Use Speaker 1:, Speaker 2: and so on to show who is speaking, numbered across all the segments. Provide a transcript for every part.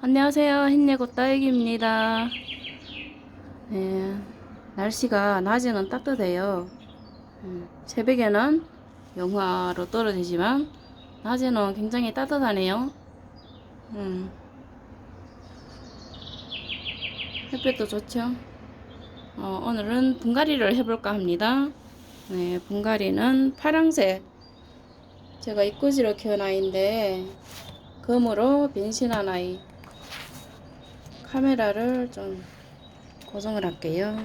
Speaker 1: 안녕하세요. 흰내고 딸기입니다. 네, 날씨가 낮에는 따뜻해요. 음, 새벽에는 영하로 떨어지지만 낮에는 굉장히 따뜻하네요. 음, 햇볕도 좋죠. 어, 오늘은 분갈이를 해볼까 합니다. 네, 분갈이는 파랑색. 제가 이꼬지로 키운 아이인데 검으로 변신한 아이. 카메라를 좀 고정을 할게요.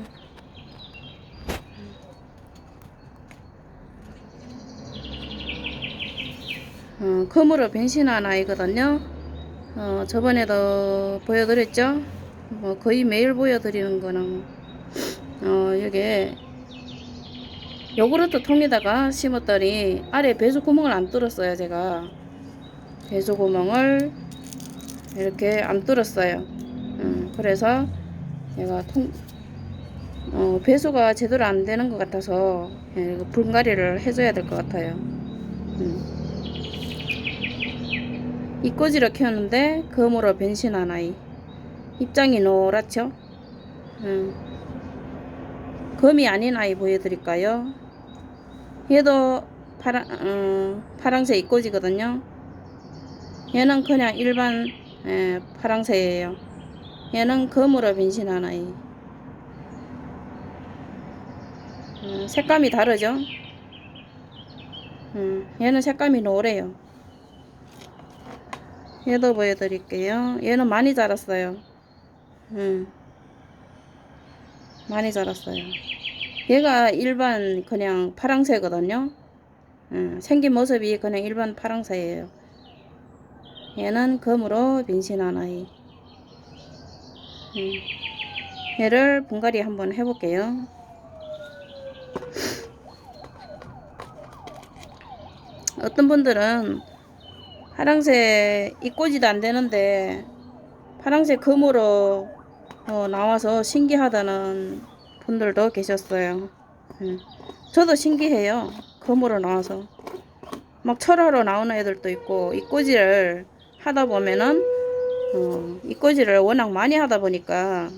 Speaker 1: 어, 검으로 변신한 아이거든요. 어, 저번에도 보여드렸죠? 뭐 거의 매일 보여드리는 거는 어, 여기에 요구르트 통에다가 심었더니 아래 배수 구멍을 안 뚫었어요 제가 배수 구멍을 이렇게 안 뚫었어요 음, 그래서 얘가 통 어, 배수가 제대로 안 되는 것 같아서 예, 분갈이를 해줘야 될 것 같아요 음. 이꼬지로 키웠는데 검으로 변신한 아이 입장이 노랗죠 음. 검이 아닌 아이 보여드릴까요? 얘도 파랑, 어, 파랑새 이꼬지거든요. 얘는 그냥 일반 에, 파랑새예요. 얘는 검으로 변신한 아이. 음, 색감이 다르죠? 음, 얘는 색감이 노래요. 얘도 보여드릴게요. 얘는 많이 자랐어요. 음, 많이 자랐어요. 얘가 일반 그냥 파랑새거든요. 음, 생긴 모습이 그냥 일반 파랑새예요. 얘는 검으로 변신한 아이. 음, 얘를 분갈이 한번 해볼게요. 어떤 분들은 파랑새 입꼬지도 안 되는데 파랑새 검으로 어, 나와서 신기하다는 분들도 계셨어요. 음. 저도 신기해요. 검으로 나와서. 막 철화로 나오는 애들도 있고, 이꼬지를 하다 보면은, 어, 이꼬지를 워낙 많이 하다 보니까,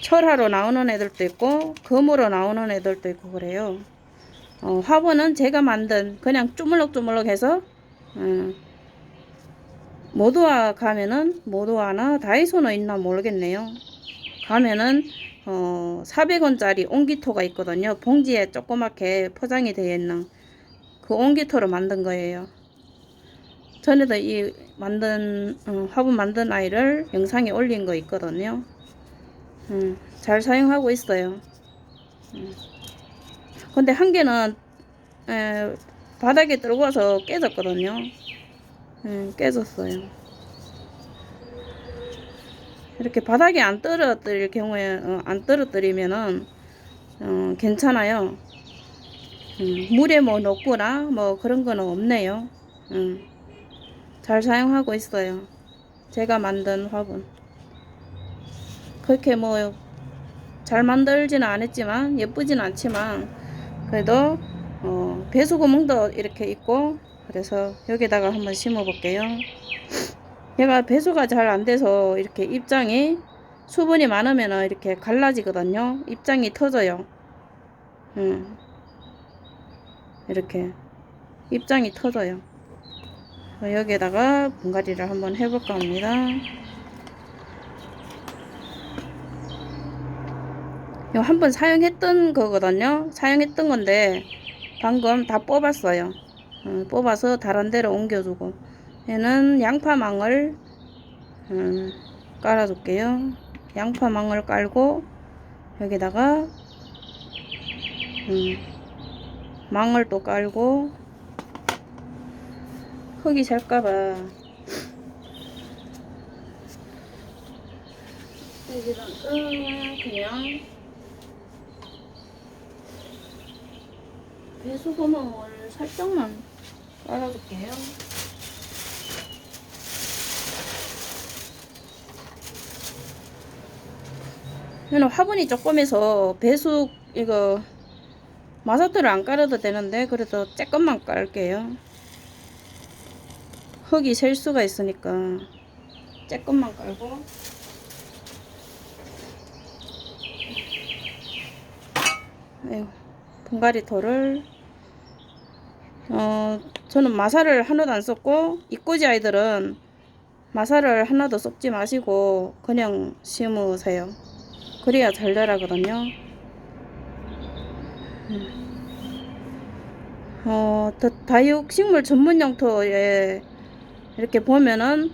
Speaker 1: 철화로 나오는 애들도 있고, 검으로 나오는 애들도 있고, 그래요. 어, 화분은 제가 만든, 그냥 쪼물럭쪼물럭 해서, 음, 모두와 가면은, 모두와나 다이소는 있나 모르겠네요. 가면은, 어, 400원짜리 옹기토가 있거든요. 봉지에 조그맣게 포장이 되어 있는 그 옹기토로 만든 거예요. 전에도 이 만든 어, 화분 만든 아이를 영상에 올린 거 있거든요. 음, 잘 사용하고 있어요. 음. 근데 한 개는 에, 바닥에 들어가서 깨졌거든요. 음, 깨졌어요. 이렇게 바닥에 안 떨어뜨릴 경우에 어, 안 떨어뜨리면은 어, 괜찮아요. 음, 물에 뭐 녹거나 뭐 그런 거는 없네요. 음, 잘 사용하고 있어요. 제가 만든 화분. 그렇게 뭐 잘 만들지는 않았지만 예쁘진 않지만 그래도 어, 배수 구멍도 이렇게 있고 그래서 여기다가 한번 심어 볼게요. 얘가 배수가 잘 안 돼서 이렇게 입장이 수분이 많으면 이렇게 갈라지거든요. 입장이 터져요. 음. 이렇게 입장이 터져요. 여기에다가 분갈이를 한번 해볼까 합니다. 이거 한번 사용했던 거거든요. 사용했던 건데 방금 다 뽑았어요. 음, 뽑아서 다른 데로 옮겨주고 얘는 양파망을 음, 깔아줄게요. 양파망을 깔고 여기다가 음, 망을 또 깔고 흙이 살까봐 여기다가 그냥 배수 구멍을 살짝만 깔아줄게요. 얘는 화분이 조금해서 배수 이거 마사토를 안 깔아도 되는데 그래도 조금만 깔게요. 흙이 셀 수가 있으니까 조금만 깔고 아유, 분갈이토를 어 저는 마사를 하나도 안 썼고 이꼬지 아이들은 마사를 하나도 섞지 마시고 그냥 심으세요. 그래야 잘 자라거든요. 음. 어, 더 다육식물 전문 용토에 이렇게 보면은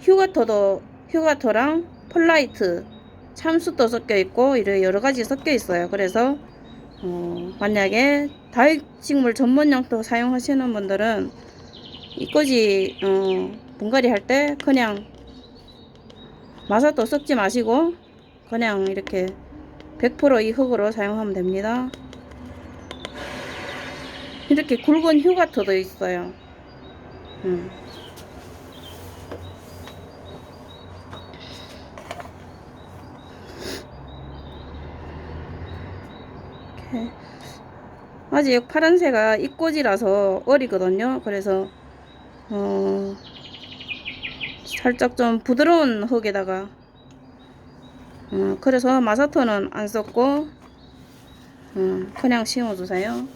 Speaker 1: 휴가토도 휴가토랑 폴라이트 참숯도 섞여 있고 이런 여러 가지 섞여 있어요. 그래서 어, 만약에 다육식물 전문 용토 사용하시는 분들은 이거지 어, 분갈이 할 때 그냥 마사도 섞지 마시고 그냥 이렇게 100%이 흙으로 사용하면 됩니다. 이렇게 굵은 휴가토도 있어요. 음. 이렇게. 아직 파란새가 입꼬지라서 어리거든요. 그래서 어, 살짝 좀 부드러운 흙에다가 어, 그래서 마사토는 안 썼고 어, 그냥 심어주세요.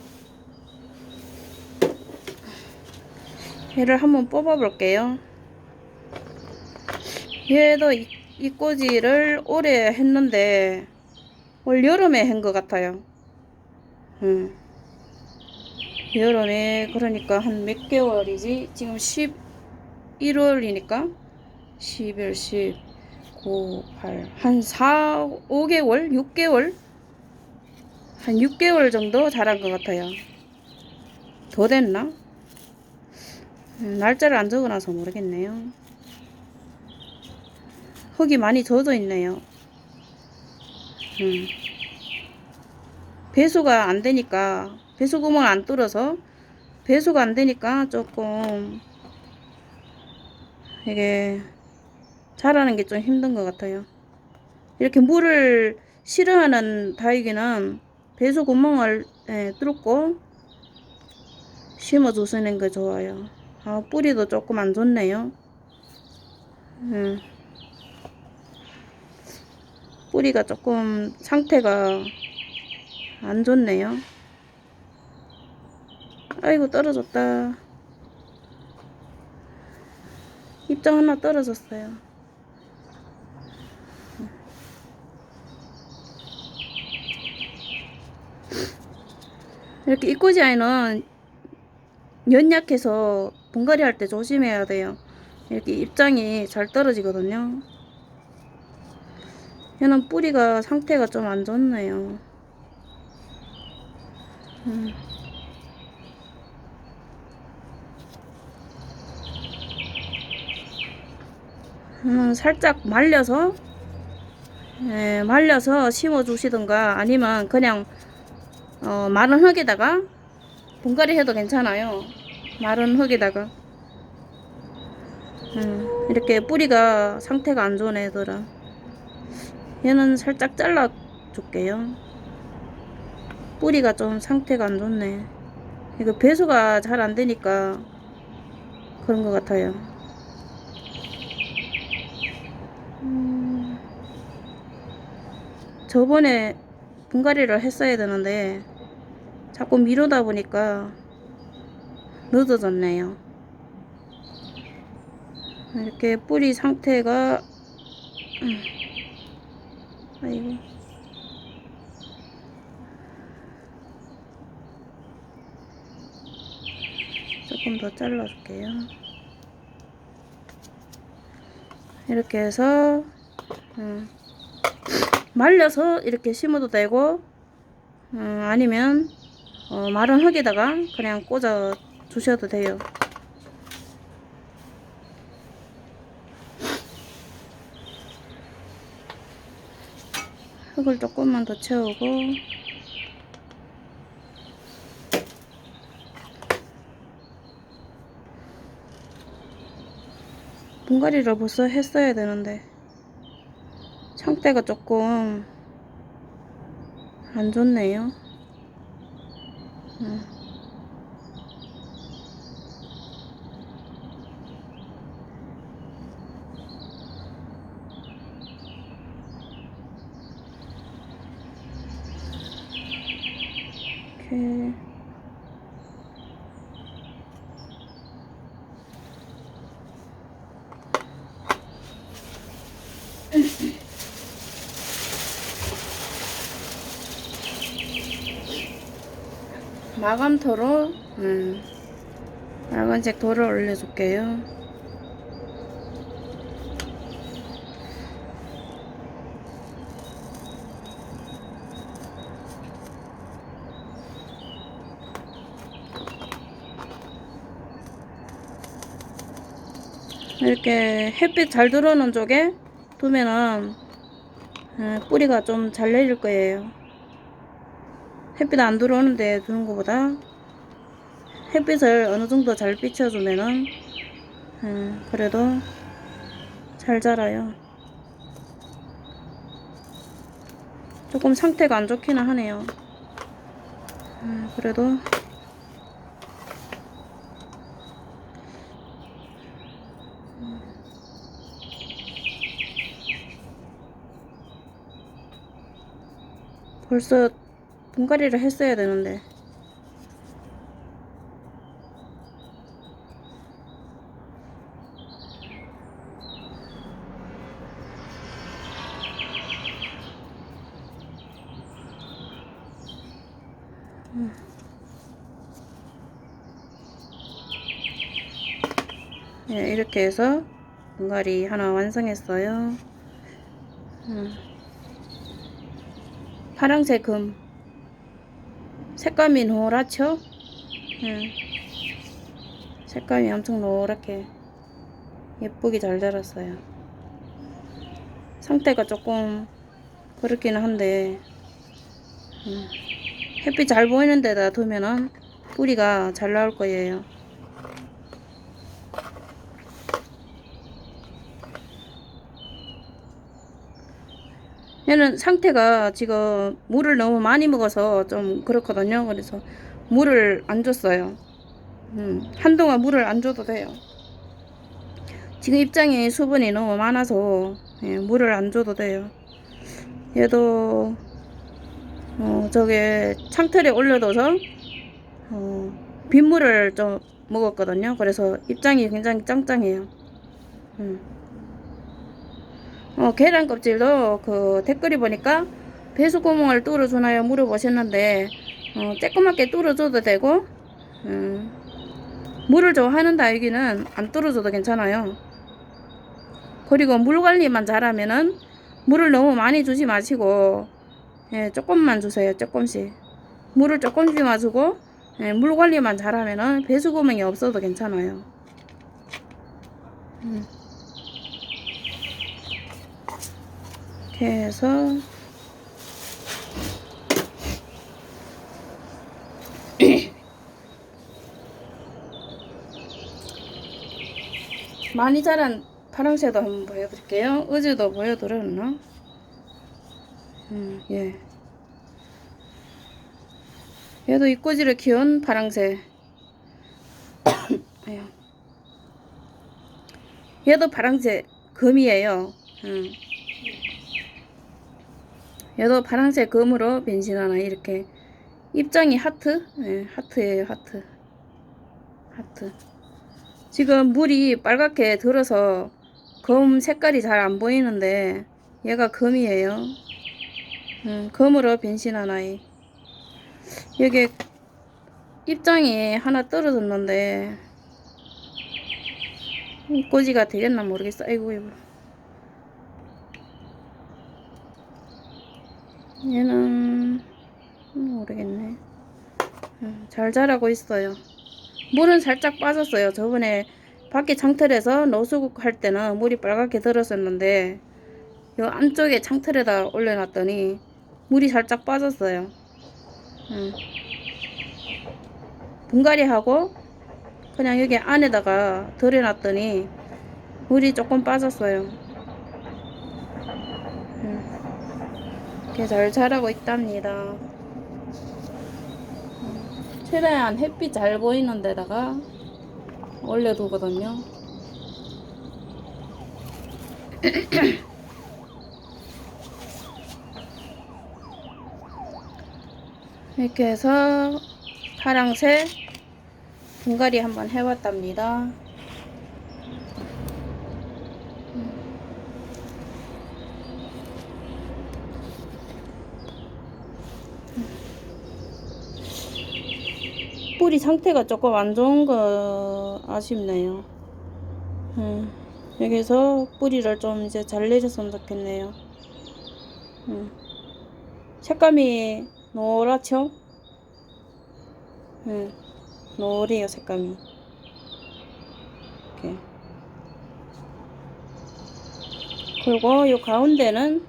Speaker 1: 얘를 한번 뽑아 볼게요. 얘도 꼬지를 오래 했는데 올 여름에 한 것 같아요. 음. 여름에 그러니까 한 몇 개월이지? 지금 11월이니까 11, 10, 9, 8, 한 4, 5개월? 6개월? 한 6개월 정도 자란 것 같아요. 더 됐나? 음, 날짜를 안 적어놔서 모르겠네요. 흙이 많이 젖어 있네요. 음. 배수가 안 되니까 배수 구멍을 안 뚫어서 배수가 안 되니까 조금 이게 자라는 게 좀 힘든 것 같아요. 이렇게 물을 싫어하는 다육이는 배수 구멍을 예, 뚫고 심어 주시는 게 좋아요. 아, 뿌리도 조금 안 좋네요. 음. 뿌리가 조금 상태가 안 좋네요. 아이고 떨어졌다. 입장 하나 떨어졌어요. 이렇게 이꼬지 아이는 연약해서 분갈이 할 때 조심해야 돼요. 이렇게 입장이 잘 떨어지거든요. 얘는 뿌리가 상태가 좀 안 좋네요. 음. 음, 살짝 말려서 예, 말려서 심어 주시던가 아니면 그냥 어, 마른 흙에다가 분갈이 해도 괜찮아요. 마른 흙에다가. 음, 이렇게 뿌리가 상태가 안 좋은 애들은 얘는 살짝 잘라 줄게요 뿌리가 좀 상태가 안 좋네. 이거 배수가 잘 안 되니까 그런 것 같아요. 음, 저번에 분갈이를 했어야 되는데 자꾸 미루다 보니까 늦어졌네요. 이렇게 뿌리 상태가 음, 아이고 조금 더 잘라줄게요. 이렇게 해서 음, 말려서 이렇게 심어도 되고 음, 아니면 어, 마른 흙에다가 그냥 꽂아 주셔도 돼요. 흙을 조금만 더 채우고 분갈이를 벌써 했어야 되는데 상태가 조금 안 좋네요. 음. 마감토로 음, 빨간색 돌을 올려줄게요. 이렇게 햇빛 잘 들어오는 쪽에 두면은 음, 뿌리가 좀 잘 내릴 거예요. 햇빛 안 들어오는데 두는 것보다 햇빛을 어느 정도 잘 비춰주면은 음, 그래도 잘 자라요. 조금 상태가 안 좋기는 하네요. 음, 그래도 벌써 분갈이를 했어야 되는데 네, 이렇게 해서 분갈이 하나 완성했어요. 음. 파랑색 금 색감이 노랗죠? 음. 색감이 엄청 노랗게 예쁘게 잘 자랐어요. 상태가 조금 그렇기는 한데 음. 햇빛 잘 보이는 데다 두면은 뿌리가 잘 나올 거예요. 얘는 상태가 지금 물을 너무 많이 먹어서 좀 그렇거든요. 그래서 물을 안 줬어요. 음, 한동안 물을 안 줘도 돼요. 지금 입장에 수분이 너무 많아서 예, 물을 안 줘도 돼요. 얘도 어, 저게 창틀에 올려둬서 어, 빗물을 좀 먹었거든요. 그래서 입장이 굉장히 짱짱해요. 음. 어, 계란 껍질도 그 댓글이 보니까 배수구멍을 뚫어주나요? 물어보셨는데, 어, 조그맣게 뚫어줘도 되고, 음, 물을 좋아하는 다육이는 안 뚫어줘도 괜찮아요. 그리고 물 관리만 잘하면은 물을 너무 많이 주지 마시고, 예, 조금만 주세요. 조금씩. 물을 조금씩만 주고, 예, 물 관리만 잘하면은 배수구멍이 없어도 괜찮아요. 음. 이렇게 해서 많이 자란 파랑새도 한번 보여드릴게요. 어제도 보여드렸나? 음, 예. 얘도 입꼬지를 키운 파랑새. 아유. 얘도 파랑새 금이에요. 음. 얘도 파란색 검으로 변신하나 이렇게. 입장이 하트? 네, 하트예요 하트. 하트. 지금 물이 빨갛게 들어서 검 색깔이 잘 안 보이는데 얘가 검이에요. 음, 검으로 변신한 아이. 여기 입장이 하나 떨어졌는데 이 꼬지가 되겠나 모르겠어. 아이고 아이고 얘는 음, 모르겠네. 음, 잘 자라고 있어요. 물은 살짝 빠졌어요. 저번에 밖에 창틀에서 노수국 할 때는 물이 빨갛게 들었었는데 요 안쪽에 창틀에다 올려놨더니 물이 살짝 빠졌어요. 음. 분갈이 하고 그냥 여기 안에다가 들여놨더니 물이 조금 빠졌어요. 이렇게 잘 자라고 있답니다. 음, 최대한 햇빛 잘 보이는 데다가 올려두거든요. 이렇게 해서 파랑새 분갈이 한번 해봤답니다. 뿌리 상태가 조금 안 좋은 거 아쉽네요. 음, 여기서 뿌리를 좀 이제 잘 내렸으면 좋겠네요. 음. 색감이 노랗죠? 음, 노래요 색감이. 이렇게. 그리고 요 가운데는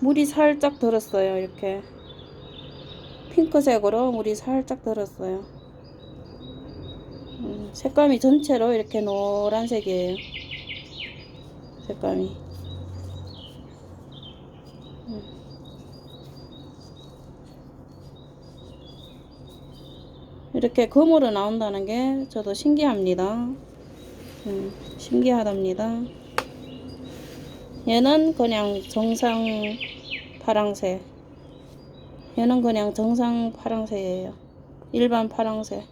Speaker 1: 물이 살짝 들었어요. 이렇게 핑크색으로 물이 살짝 들었어요. 음, 색감이 전체로 이렇게 노란색이에요. 색감이. 음. 이렇게 검으로 나온다는 게 저도 신기합니다. 음, 신기하답니다. 얘는 그냥 정상 파랑새. 얘는 그냥 정상 파랑새예요. 일반 파랑새.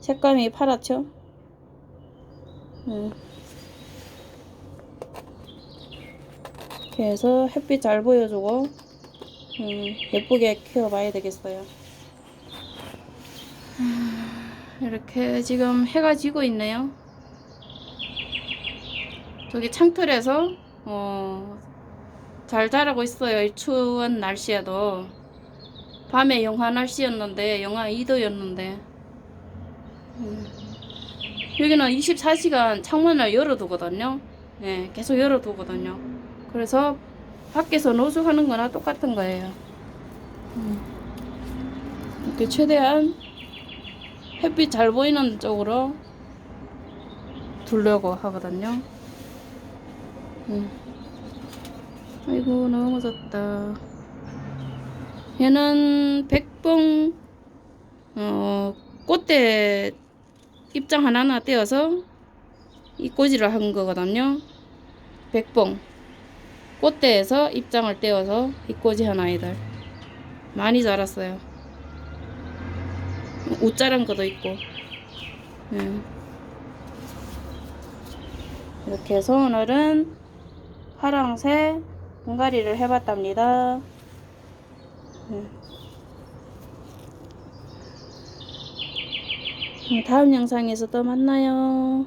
Speaker 1: 색감이 파랗죠? 음. 이렇게 해서 햇빛 잘 보여주고 음, 예쁘게 키워봐야 되겠어요. 음, 이렇게 지금 해가 지고 있네요. 저기 창틀에서 어, 잘 자라고 있어요. 이 추운 날씨에도 밤에 영하 날씨였는데 영하 2도였는데 음. 여기는 24시간 창문을 열어두거든요. 예, 계속 열어두거든요. 그래서 밖에서 노숙하는 거나 똑같은 거예요. 음. 이렇게 최대한 햇빛 잘 보이는 쪽으로 두려고 하거든요. 음. 아이고 넘어졌다. 얘는 백봉 어, 꽃대 입장 하나하나 떼어서 이 꼬지를 한 거거든요. 백봉 꽃대에서 입장을 떼어서 이 꼬지 하나이들 많이 자랐어요. 옷 자란 것도 있고. 음. 이렇게 해서 오늘은 파랑새 분갈이를 해봤답니다. 음. 다음 영상에서 또 만나요.